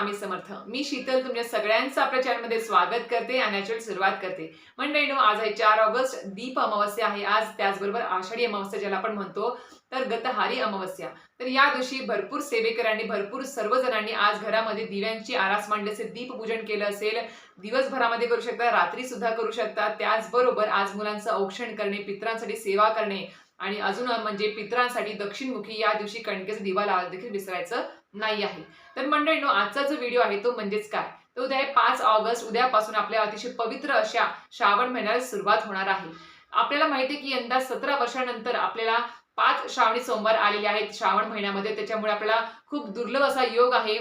स्वामी समर्थ. मी शीतल तुमच्या सगळ्यांचं आपल्या चॅनलमध्ये स्वागत करते आणि याच्यावर सुरुवात करते. मंडळीनो आज आहे चार ऑगस्ट दीप अमावस्या आहे आज. त्याचबरोबर आषाढी अमावस्या ज्याला आपण म्हणतो तर गतहारी अमावस्या. तर या दिवशी भरपूर सेवेकरांनी भरपूर सर्वजणांनी आज घरामध्ये दिव्यांची आरास मांडली असेल दीपपूजन केलं असेल. दिवसभरामध्ये करू शकता रात्री सुद्धा करू शकता. त्याचबरोबर आज मुलांचं औक्षण करणे पित्रांसाठी सेवा करणे आणि अजून म्हणजे पित्रांसाठी दक्षिणमुखी या दिवशी कणकेचा दिवा देखील विसरायचं नाही आहे. तर मंडळीनो आजचा जो व्हिडिओ आहे तो म्हणजेच काय? तर उद्या आहे पाच ऑगस्ट उद्यापासून आपल्या अतिशय पवित्र अशा श्रावण महिन्याला सुरुवात होणार आहे. आपल्याला माहिती आहे की यंदा सतरा वर्षानंतर आपल्याला पाच श्रावणी सोमवार आलेले आहेत श्रावण महिन्यामध्ये. त्याच्यामुळे आपल्याला खूप दुर्लभ असा योग आहे.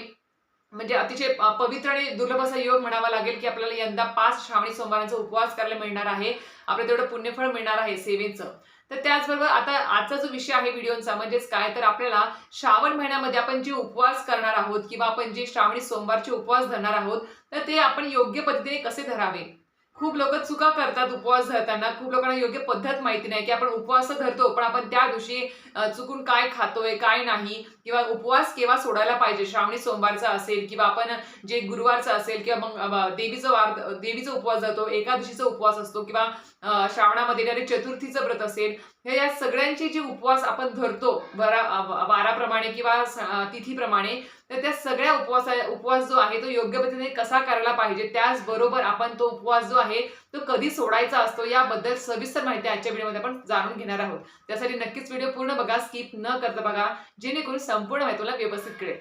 म्हणजे अतिशय पवित्र आणि दुर्लभ असा योग म्हणावा लागेल की आपल्याला यंदा पाच श्रावणी सोमवारांचा उपवास करायला मिळणार आहे. आपल्याला तेवढं पुण्यफळ मिळणार आहे सेवेचं. तर त्याचबरोबर आता आजचा जो विषय आहे व्हिडिओचा म्हणजेच काय तर आपल्याला श्रावण महिन्यामध्ये आपण जे उपवास करणार आहोत किंवा आपण जे श्रावणी सोमवारचे उपवास धरणार आहोत तर ते आपण योग्य पद्धतीने कसे धरावे? खूप लोक चुका करतात उपवास धरताना. खूप लोकांना योग्य पद्धत माहिती नाही की आपण उपवास धरतो पण आपण त्या दिवशी चुकून काय खातोय काय नाही किंवा उपवास केव्हा सोडायला पाहिजे? श्रावणी सोमवारचा असेल किंवा आपण जे गुरुवारचा असेल किंवा मग देवीचं वार देवीचा उपवास जातो एकादशीचा उपवास असतो किंवा श्रावणामध्ये येणारे चतुर्थीचं व्रत असेल हे या सगळ्यांचे जे उपवास आपण धरतो वरा वाराप्रमाणे किंवा स- तिथीप्रमाणे तर त्या सगळ्या उपवासा उपवास जो आहे तो योग्य पद्धतीने कसा करायला पाहिजे त्याचबरोबर आपण तो उपवास जो आहे तो कधी सोडायचा असतो याबद्दल सविस्तर माहिती आजच्या व्हिडिओमध्ये आपण जाणून घेणार आहोत. त्यासाठी नक्कीच व्हिडिओ पूर्ण बघा स्किप न करता बघा जेणेकरून संपूर्ण माहिती तुला व्यवस्थित कळेल.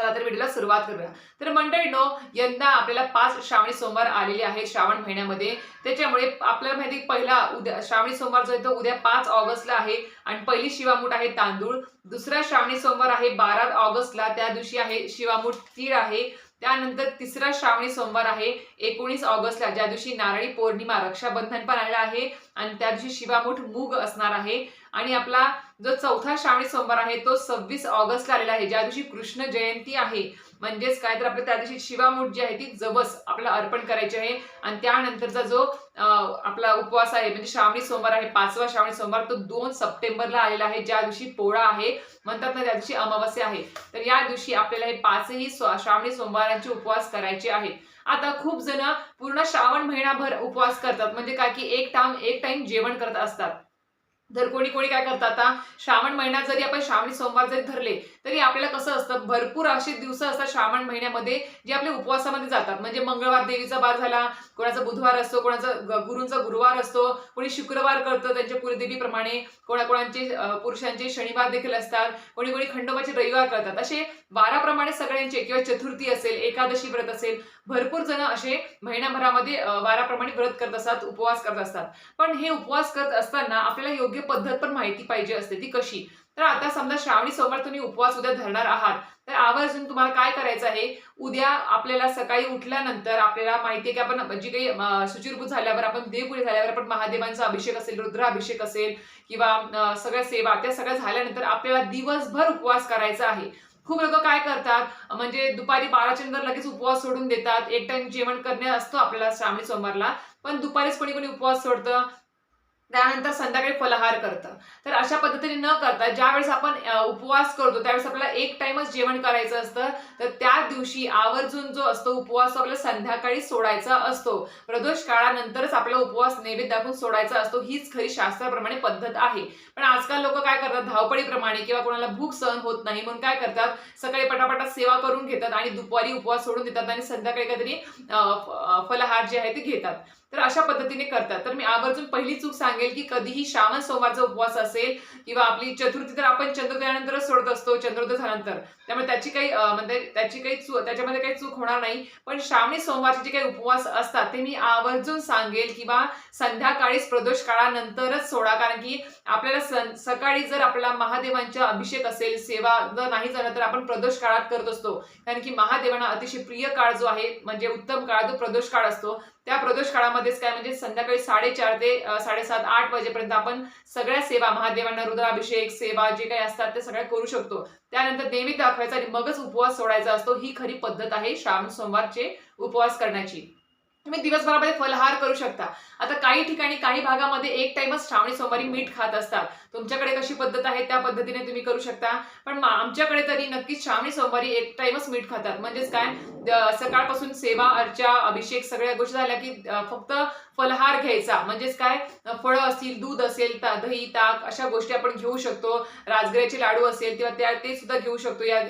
चला तर व्हिडिओला सुरुवात करूया. तर मंडळीनो यंदा आपल्याला पाच श्रावणी सोमवार आलेले आहेत श्रावण महिन्यामध्ये. त्याच्यामुळे आपल्याला माहिती पहिला उद्या श्रावणी सोमवार जो आहे तो उद्या पाच ऑगस्टला आहे आणि पहिली शिवामूठ आहे तांदूळ. दुसरा श्रावणी सोमवार आहे बारा ऑगस्टला. त्या दिवशी आहे शिवामूठ तीळ आहे. त्यानंतर तिसरा श्रावणी सोमवार आहे एकोणीस ऑगस्टला ज्या दिवशी नारळी पौर्णिमा रक्षाबंधन पण आलेला आहे आणि त्या दिवशी शिवामूठ मूग असणार आहे. आणि आपला जो चौथा श्रावणी सोमवार आहे तो सव्वीस ऑगस्टला आलेला आहे ज्या दिवशी कृष्ण जयंती आहे. म्हणजेच काय तर आपल्या त्या दिवशी शिवामूठ जी आहे ती जवस आपल्याला अर्पण करायची आहे. आणि त्यानंतरचा जो आपला उपवास आहे म्हणजे श्रावणी सोमवार आहे पाचवा श्रावणी सोमवार तो दोन सप्टेंबरला आलेला आहे ज्या दिवशी पोळा आहे म्हणतात ना त्या दिवशी अमावस्या आहे. तर या दिवशी आपल्याला हे पाचही श्रावणी सोमवारांचे उपवास करायचे आहेत. आता खूप जण पूर्ण श्रावण महिनाभर उपवास करतात म्हणजे काय की एक टाइम एक टाइम जेवण करत असतात. तर कोणी कोणी काय करतात आता श्रावण महिन्यात जरी आपण श्रावणी सोमवार जरी धरले तरी आपल्याला कसं असतं भरपूर असे दिवस असतात श्रावण महिन्यामध्ये जे आपल्या उपवासामध्ये जातात. म्हणजे मंगळवार देवीचा बार झाला कोणाचा बुधवार असतो कोणाचा ग- गुरूंचा गुरुवार असतो कोणी शुक्रवार करतं त्यांच्या कुलदेवीप्रमाणे कोणाकोणांचे पुरुषांचे शनिवार देखील असतात कोणी कोणी खंडोबाचे रविवार करतात. असे वाराप्रमाणे सगळ्यांचे किंवा चतुर्थी असेल एकादशी व्रत असेल भरपूर जण असे महिनाभरामध्ये वाराप्रमाणे व्रत करत असतात उपवास करत असतात. पण हे उपवास करत असताना आपल्याला योग्य पद्धत पण माहिती पाहिजे असते ती कशी? तर आता समजा श्रावणी सोमवार तुम्ही उपवास उद्या धरणार आहात तर आवर्जून तुम्हाला काय करायचं आहे? उद्या आपल्याला सकाळी उठल्यानंतर आपल्याला माहिती आहे की आपण जी काही सुचिरभूत झाल्यावर आपण देवपुरी झाल्यावर आपण महादेवांचा अभिषेक असेल रुद्राभिषेक असेल किंवा सगळ्या सेवा त्या सगळ्या झाल्यानंतर आपल्याला दिवसभर उपवास करायचा आहे. खूप लोक काय करतात? म्हणजे दुपारी बाराच्या नंतर लगेच उपवास सोडून देतात. एक टाइम जेवण करणे असतो आपल्याला श्रावणी सोमवारला. पण दुपारीच कोणी कोणी उपवास सोडतं. त्यानंतर संध्याकाळी फलाहार करतं. तर अशा पद्धतीने न करता ज्यावेळेस आपण उपवास करतो त्यावेळेस आपल्याला एक टाइमच जेवण करायचं असतं. तर त्या दिवशी आवर्जून जो असतो उपवास आपल्याला संध्याकाळी सोडायचा असतो. प्रदोष काळानंतरच आपला उपवास नैवेद्य दाखवून सोडायचा असतो हीच खरी शास्त्राप्रमाणे पद्धत आहे. पण आजकाल लोक काय करतात धावपळीप्रमाणे किंवा कोणाला भूक सहन होत नाही म्हणून काय करतात सकाळी पटापटा सेवा करून घेतात आणि दुपारी उपवास सोडून देतात आणि संध्याकाळी काहीतरी फलाहार जे आहे ते घेतात. तर अशा पद्धतीने करतात. तर मी आवर्जून पहिली चूक सांगेल की कधीही श्रावण सोमवारचा उपवास असेल किंवा आपली चतुर्थी तर आपण चंद्रोदयानंतरच सोडत असतो चंद्रोदय झाल्यानंतर त्यामुळे त्याची काही म्हणजे त्याची काही चूक त्याच्यामध्ये काही चूक होणार नाही. पण श्रावणी सोमवारचे जे काही उपवास असतात ते मी आवर्जून सांगेल किंवा संध्याकाळीच प्रदोष काळानंतरच सोडा. कारण की आपल्याला सकाळी जर आपल्याला महादेवांचा अभिषेक असेल सेवा जर नाही झालं तर आपण प्रदोष काळात करत असतो. कारण की महादेवांना अतिशय प्रिय काळ जो आहे म्हणजे उत्तम काळ तो प्रदोष काळ असतो. त्या प्रदोष काळामध्येच काय म्हणजे संध्याकाळी साडेचार ते साडेसात आठ वाजेपर्यंत आपण सगळ्या सेवा महादेवांना रुद्राभिषेक सेवा जे काही असतात ते सगळ्या करू शकतो. त्यानंतर देवी दाखवायचा आणि मगच उपवास सोडायचा असतो ही खरी पद्धत आहे श्रावण सोमवारचे उपवास करण्याची. तुम्ही दिवसभरामध्ये फलहार करू शकता. आता काही ठिकाणी काही भागामध्ये एक टाइमच श्रावणी सोमवारी मीठ खात असतात. तुमच्याकडे कशी पद्धत आहे त्या पद्धतीने तुम्ही करू शकता. पण आमच्याकडे तरी नक्कीच श्रावणी सोमवारी एक टाइमच मीठ खातात. म्हणजेच काय? सकाळपासून सेवा अर्चा अभिषेक सगळ्या गोष्टी झाल्या की फक्त फलहार घ्यायचा. म्हणजेच काय? फळं असतील दूध असेल ता दही ताक अशा गोष्टी आपण घेऊ शकतो. राजगिऱ्याचे लाडू असेल किंवा त्या ते सुद्धा घेऊ शकतो या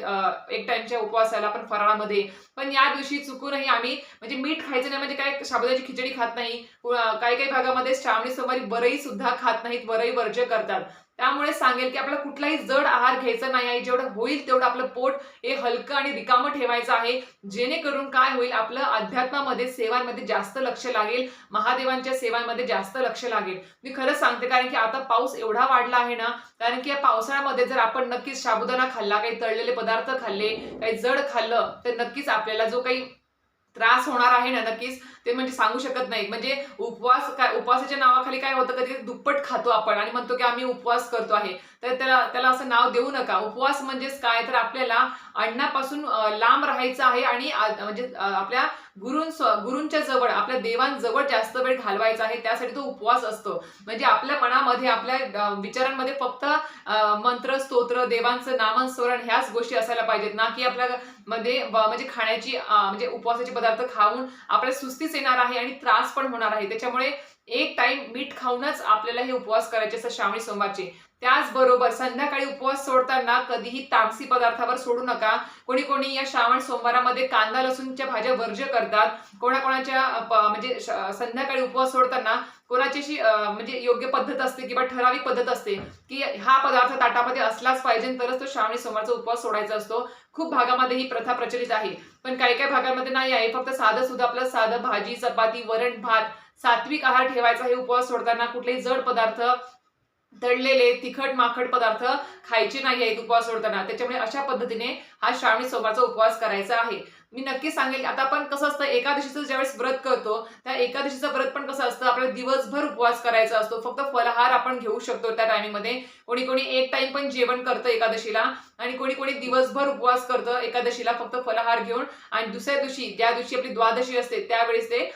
एक टाइमच्या उपवासाला आपण फराळामध्ये. पण या दिवशी चुकूनही आम्ही म्हणजे मीठ खायचं नाही म्हणजे काय? साबुदाची खिचडी खात नाही. काही काही भागामध्ये श्रावणी सोमवारी बरही सुद्धा खात नाहीत. वरई वर्ज्य करतात. त्यामुळे सांगेल की आपल्याला कुठलाही जड आहार घ्यायचा नाही आहे. जेवढं होईल तेवढं आपलं पोट हे हलकं आणि रिकामं ठेवायचं आहे. जेणेकरून काय होईल आपलं अध्यात्मामध्ये सेवांमध्ये जास्त लक्ष लागेल. महादेवांच्या सेवांमध्ये जास्त लक्ष लागेल. मी खरंच सांगते कारण की आता पाऊस एवढा वाढला आहे ना कारण की या पावसाळ्यामध्ये जर आपण नक्कीच साबुदाणा खाल्ला काही तळलेले पदार्थ खाल्ले काही जड खाल्लं तर नक्कीच आपल्याला जो काही त्रास होणार आहे ना नक्कीच. ते म्हणजे सांगू शकत नाही म्हणजे उपवास काय उपवासाच्या नावाखाली काय होतं कधी दुप्पट खातो आपण आणि म्हणतो की आम्ही उपवास करतो आहे. तर त्याला त्याला असं नाव देऊ नका. उपवास म्हणजेच काय? तर आपल्याला अन्नापासून लांब राहायचं आहे आणि म्हणजे आपल्या गुरुं गुरूंच्या जवळ आपल्या देवांजवळ जास्त वेळ घालवायचा आहे. त्यासाठी तो उपवास असतो. म्हणजे आपल्या मनामध्ये आपल्या विचारांमध्ये फक्त मंत्र स्तोत्र देवांचं नामस्मरण ह्याच गोष्टी असायला पाहिजेत. ना की आपल्या मध्ये म्हणजे खाण्याची म्हणजे उपवासाचे पदार्थ खाऊन आपल्या सुस्तीच येणार आहे आणि त्रास पण होणार आहे. त्याच्यामुळे एक टाइम मीठ खाऊनच आपल्याला हे उपवास करायचे असतात श्रावणी सोमवारचे. त्याचबरोबर संध्याकाळी उपवास सोडताना कधीही तामसी पदार्थावर सोडू नका. कोणी कोणी या श्रावण सोमवारामध्ये कांदा लसूणच्या भाज्या वर्ज्य करतात. कोणाकोणाच्या म्हणजे संध्याकाळी उपवास सोडताना कोणाची म्हणजे योग्य पद्धत असते किंवा ठराविक पद्धत असते की हा पदार्थ ताटामध्ये असलाच पाहिजे तरच तो श्रावणी सोमवारचा उपवास सोडायचा असतो. खूप भागामध्ये ही प्रथा प्रचलित आहे. पण काही काही भागांमध्ये नाही आहे. फक्त साधं सुद्धा आपलं साधं भाजी चपाती वरण भात सात्विक आहार ठेवायचा हे उपवास सोडताना कुठलेही जड पदार्थ तळलेले तिखट माखड पदार्थ खायचे नाही आहेत उपवास सोडताना. त्याच्यामुळे अशा पद्धतीने हा श्रावणी सोमवारचा उपवास करायचा आहे. मी नक्की सांगेल आता आपण कसं असतं एकादशीचं ज्यावेळेस व्रत करतो त्या एकादशीचं व्रत पण कसं असतं आपल्याला दिवसभर उपवास करायचा असतो. फक्त फलहार आपण घेऊ शकतो त्या टायमिंगमध्ये कोणी कोणी एक टाइम पण जेवण करतं एकादशीला आणि कोणी कोणी दिवसभर उपवास करतं एकादशीला फक्त फलहार घेऊन. आणि दुसऱ्या दिवशी ज्या दिवशी आपली द्वादशी असते त्यावेळेस ते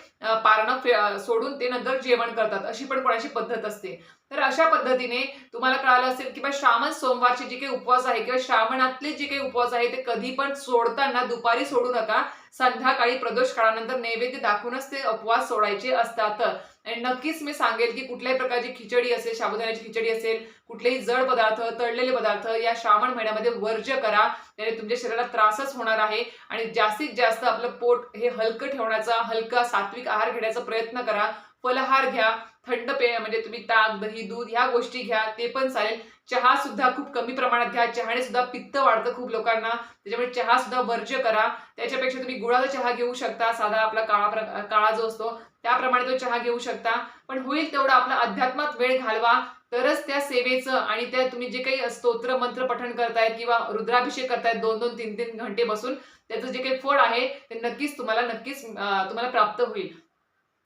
पारणं सोडून ते नंतर जेवण करतात. अशी पण कोणाची पद्धत असते. तर अशा पद्धतीने तुम्हाला कळालं असेल किंवा श्रावण सोमवारचे जे काही उपवास आहे किंवा श्रावणातले जे काही उपवास आहे ते कधी पण सोडताना दुपारी सोडू नका. संध्याकाळी प्रदोष काळानंतर नैवेद्य दाखवूनच ते उपवास सोडायचे असतात. आणि नक्कीच मी सांगेल की कुठल्याही प्रकारची खिचडी असेल साबुदाण्याची खिचडी असेल कुठलेही जड पदार्थ तळलेले पदार्थ या श्रावण महिन्यामध्ये वर्ज्य करा. त्याने तुमच्या शरीराला त्रासच होणार आहे. आणि जास्तीत जास्त आपलं पोट हे हलकं ठेवण्याचा हलका सात्विक आहार घेण्याचा प्रयत्न करा. फलहार घ्या थंड पेय म्हणजे तुम्ही ताक दही दूध ह्या गोष्टी घ्या ते पण चालेल. चहा सुद्धा खूप कमी प्रमाणात घ्या. चहाने सुद्धा पित्त वाढतं खूप लोकांना. त्याच्यामुळे चहा सुद्धा वर्ज्य करा. त्याच्यापेक्षा तुम्ही गुळाचा चहा घेऊ शकता. साधा आपला काळा प्र- काळा जो असतो त्याप्रमाणे तो चहा घेऊ शकता. पण होईल तेवढा आपला अध्यात्मात वेळ घालवा. तरच त्या सेवेचं आणि त्या तुम्ही जे काही स्तोत्र मंत्र पठण करतायत किंवा रुद्राभिषेक करतायत दोन दोन तीन तीन घंटे बसून त्याचं जे काही फळ आहे ते नक्कीच तुम्हाला नक्कीच तुम्हाला प्राप्त होईल.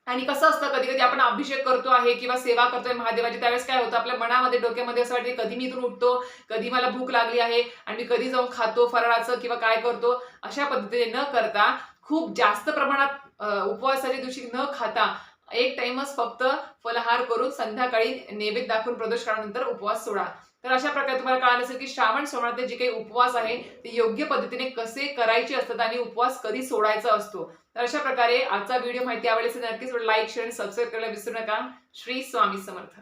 आणि कसं असतं कधी कधी आपण अभिषेक करतो आहे किंवा सेवा करतोय महादेवाची त्यावेळेस काय होतं आपल्या मनामध्ये डोक्यामध्ये असं वाटते कधी मी इथून उठतो कधी मला भूक लागली आहे आणि मी कधी जाऊन खातो फराळाचं किंवा काय करतो अशा पद्धतीने न करता खूप जास्त प्रमाणात उपवासाच्या दिवशी न खाता एक टाइमच फक्त फलहार करून संध्याकाळी नैवेद्य दाखवून प्रदोष काळानंतर उपवास सोडा. तर अशा प्रकारे तुम्हाला कळालं असेल की श्रावण सोमवारचे जे काही उपवास आहे ते योग्य पद्धतीने कसे करायचे असतात आणि उपवास कधी सोडायचा असतो. तर अशा प्रकारे आजचा व्हिडिओ माहिती आवडली असेल नक्कीच लाईक शेअर आणि सबस्क्राईब करायला विसरू नका. श्री स्वामी समर्थ.